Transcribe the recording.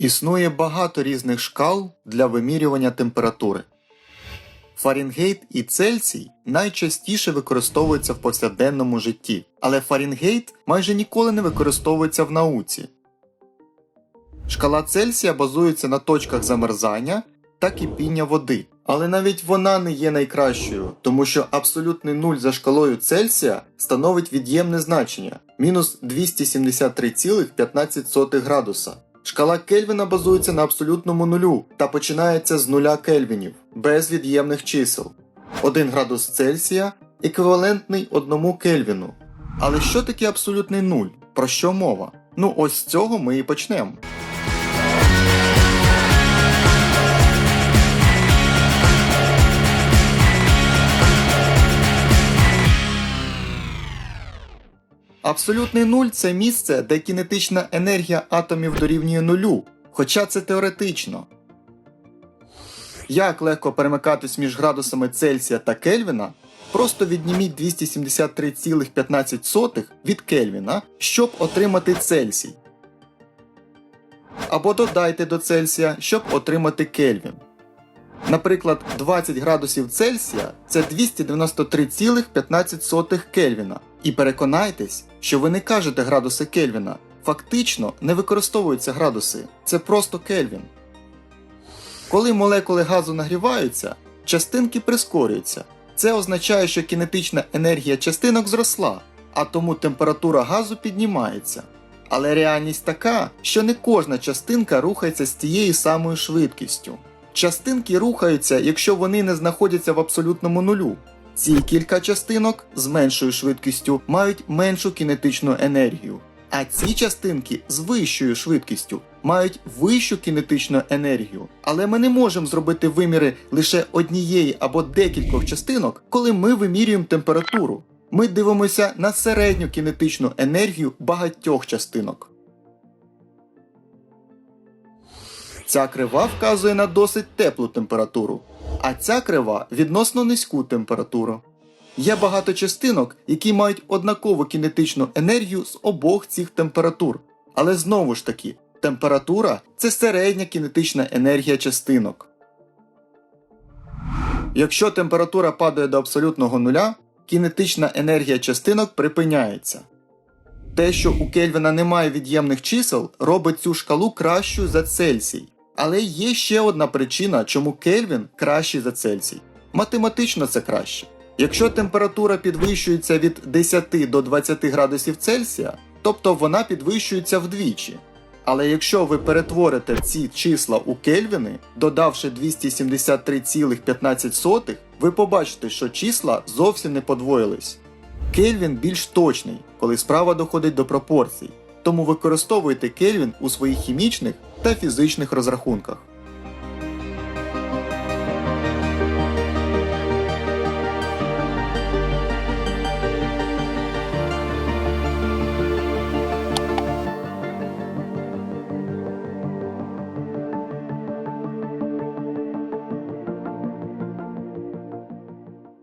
Існує багато різних шкал для вимірювання температури. Фаренгейт і Цельсій найчастіше використовуються в повсякденному житті, але Фаренгейт майже ніколи не використовується в науці. Шкала Цельсія базується на точках замерзання та кипіння води. Але навіть вона не є найкращою, тому що абсолютний нуль за шкалою Цельсія становить від'ємне значення мінус 273,15 градуса. Шкала Кельвіна базується на абсолютному нулю та починається з нуля кельвінів, без від'ємних чисел. 1 градус Цельсія еквівалентний 1 кельвіну. Але що таке абсолютний нуль? Про що мова? Ну ось з цього ми і почнемо. Абсолютний нуль це місце, де кінетична енергія атомів дорівнює нулю, хоча це теоретично. Як легко перемикатись між градусами Цельсія та Кельвіна? Просто відніміть 273,15 від Кельвіна, щоб отримати Цельсій. Або додайте до Цельсія, щоб отримати Кельвін. Наприклад, 20 градусів Цельсія це 293,15 Кельвіна. І переконайтесь, що ви не кажете градуси Кельвіна. Фактично не використовуються градуси, це просто Кельвін. Коли молекули газу нагріваються, частинки прискорюються. Це означає, що кінетична енергія частинок зросла, а тому температура газу піднімається. Але реальність така, що не кожна частинка рухається з тією самою швидкістю. Частинки рухаються, якщо вони не знаходяться в абсолютному нулю. Ці кілька частинок з меншою швидкістю мають меншу кінетичну енергію, а ці частинки з вищою швидкістю мають вищу кінетичну енергію. Але ми не можемо зробити виміри лише однієї або декількох частинок, коли ми вимірюємо температуру. Ми дивимося на середню кінетичну енергію багатьох частинок. Ця крива вказує на досить теплу температуру, а ця крива відносно низьку температуру. Є багато частинок, які мають однакову кінетичну енергію з обох цих температур. Але знову ж таки, температура це середня кінетична енергія частинок. Якщо температура падає до абсолютного нуля, кінетична енергія частинок припиняється. Те, що у Кельвіна немає від'ємних чисел, робить цю шкалу кращою за Цельсій. Але є ще одна причина, чому Кельвін кращий за Цельсій. Математично це краще. Якщо температура підвищується від 10 до 20 градусів Цельсія, тобто вона підвищується вдвічі. Але якщо ви перетворите ці числа у Кельвіни, додавши 273,15, ви побачите, що числа зовсім не подвоїлись. Кельвін більш точний, коли справа доходить до пропорцій, тому використовуйте Кельвін у своїх хімічних та фізичних розрахунках.